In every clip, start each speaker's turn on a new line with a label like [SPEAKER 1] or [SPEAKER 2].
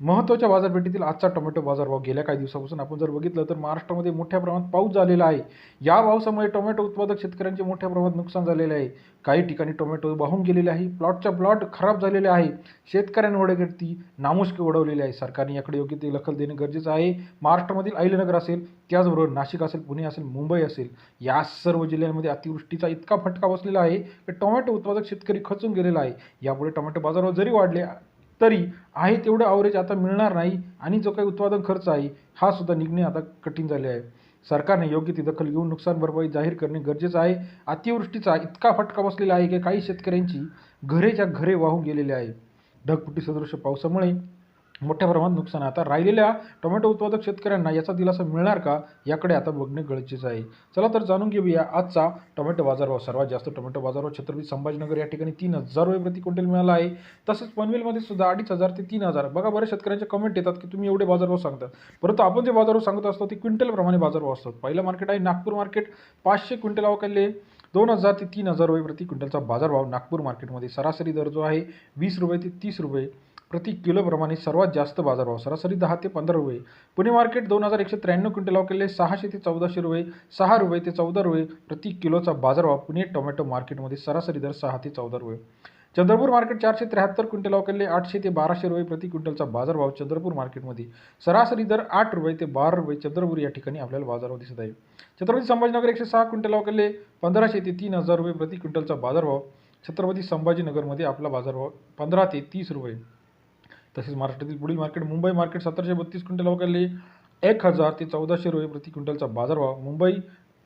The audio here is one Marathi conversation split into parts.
[SPEAKER 1] महत्त्वाच्या बाजारपेठेतील आजचा टोमॅटो बाजारभाव गेल्या काही दिवसापासून आपण जर बघितलं तर महाराष्ट्रामध्ये मोठ्या प्रमाणात पाऊस झालेला आहे. या पावसामुळे टोमॅटो उत्पादक शेतकऱ्यांचे मोठ्या प्रमाणात नुकसान झालेले आहे. काही ठिकाणी टोमॅटो वाहून गेलेले आहे. प्लॉटच्या प्लॉट खराब झालेले आहे. शेतकऱ्यांवरती नामुष्की उडवलेली आहे. सरकारने याकडे योग्य ते दखल देणे गरजेचं आहे. महाराष्ट्रामधील अहिलनगर असेल त्याचबरोबर नाशिक असेल पुणे असेल मुंबई असेल या सर्व जिल्ह्यांमध्ये अतिवृष्टीचा इतका फटका बसलेला आहे की टोमॅटो उत्पादक शेतकरी खचून गेलेला आहे. यापुढे टोमॅटो बाजारभाव जरी वाढले तरी आहे तेवढं आवरेज आता मिळणार नाही आणि जो काही उत्पादन खर्च आहे हा सुद्धा निघणे आता कठीण झाले आहे. सरकारने योग्य ती दखल घेऊन नुकसान भरपाई जाहीर करणे गरजेचं आहे. अतिवृष्टीचा इतका फटका बसलेला आहे की काही शेतकऱ्यांची घरेच्या घरे वाहून गेलेले आहे. ढगफुटी सदृश पावसामुळे मोठ्या प्रमाणात नुकसान आहे. आता राहिलेल्या टोमॅटो उत्पादक शेतकऱ्यांना याचा दिलासा मिळणार का? याकडे आता बघणे गरजेचं आहे. चला तर जाणून घेऊया आजचा टोमॅटो बाजारभाव. सर्वात जास्त टोमॅटो बाजारभाव छत्रपती संभाजीनगर या ठिकाणी तीन हजार रुपये प्रति क्विंटल मिळाला आहे. तसेच पनवेलमध्ये सुद्धा अडीच हजार ते तीन हजार. बघा बऱ्याच शेतकऱ्यांचे कमेंट येतात की तुम्ही एवढे बाजारभाव सांगता. परंतु आपण जे बाजारभाव सांगत असतो ते क्विंटलप्रमाणे बाजारभाव असतात. पहिलं मार्केट आहे नागपूर मार्केट. पाचशे क्विंटल अवकाले दोन हजार ते तीन हजार रुपये प्रति क्विंटलचा बाजारभाव नागपूर मार्केटमध्ये सरासरी दर जो आहे वीस रुपये ते तीस रुपये प्रति किलोप्रमाणे सर्वात जास्त बाजारभाव. सरासरी दहा ते पंधरा रुपये. पुणे मार्केट दोन हजार एकशे त्र्याण्णव क्विंटल केले सहाशे ते चौदाशे रुपये सहा रुपये ते चौदा रुपये प्रति किलोचा बाजारभाव पुणे टोमॅटो मार्केटमध्ये सरासरी दर सहा ते चौदा रुपये. चंद्रपूर मार्केट चारशे त्र्याहत्तर क्विंटल केले आठशे ते बाराशे रुपये प्रति क्विंटलचा बाजारभाव चंद्रपूर मार्केटमध्ये सरासरी दर आठ रुपये ते बारा रुपये चंद्रपूर या ठिकाणी आपल्याला बाजारभाव दिसत आहे. छत्रपती संभाजीनगर एकशे सहा क्विंटल केले पंधराशे ते तीन हजार रुपये प्रति क्विंटलचा बाजारभाव छत्रपती संभाजीनगरमध्ये आपला बाजारभाव पंधरा ते तीस रुपये. तसेच महाराष्ट्रातील पुढील मार्केट मुंबई मार्केट सतराशे बत्तीस क्विंटल अवकाले एक हजार ते चौदाशे रुपये प्रति क्विंटलचा बाजारभाव मुंबई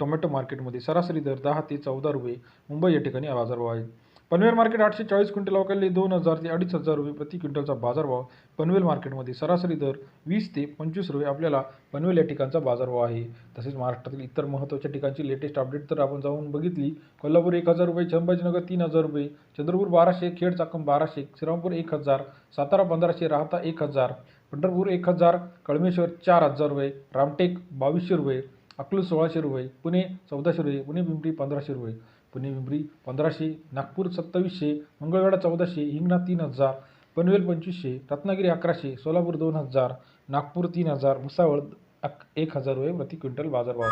[SPEAKER 1] टोमॅटो मार्केटमध्ये सरासरी दर दहा ते चौदा रुपये मुंबई या ठिकाणी हा बाजारभाव आहे. पनवेल मार्केट आठशे चाळीस क्विंटल अवकाले दोन हजार ते अडीच हजार रुपये प्रति क्विंटलचा बाजारभाव. पनवेल मार्केटमध्ये सरासरी दर वीस ते पंचवीस रुपये आपल्याला पनवेल या ठिकाणचा बाजारभाव आहे. तसेच महाराष्ट्रातील इतर महत्त्वाच्या ठिकाणची लेटेस्ट अपडेट तर आपण जाऊन बघितली. कोल्हापूर एक हजार रुपये संभाजीनगर तीन हजार रुपये चंद्रपूर बाराशे खेड चाकण बाराशे श्रीरामपूर एक हजार सातारा पंधराशे राहता एक हजार पंढरपूर एक हजार कळमेश्वर चार हजार रुपये रामटेक बावीसशे रुपये अकलूज सोळाशे रुपये पुणे चौदाशे रुपये पुणे पिंपरी पंधराशे रुपये पुणे पिंपरी पंधराशे नागपूर सत्तावीसशे मंगळवेढा चौदाशे हिंगणा तीन हजार पनवेल पंचवीसशे रत्नागिरी अकराशे सोलापूर दोन हजार नागपूर तीन हजार भुसावळ अक एक हजार रुपये प्रति क्विंटल बाजारभाव.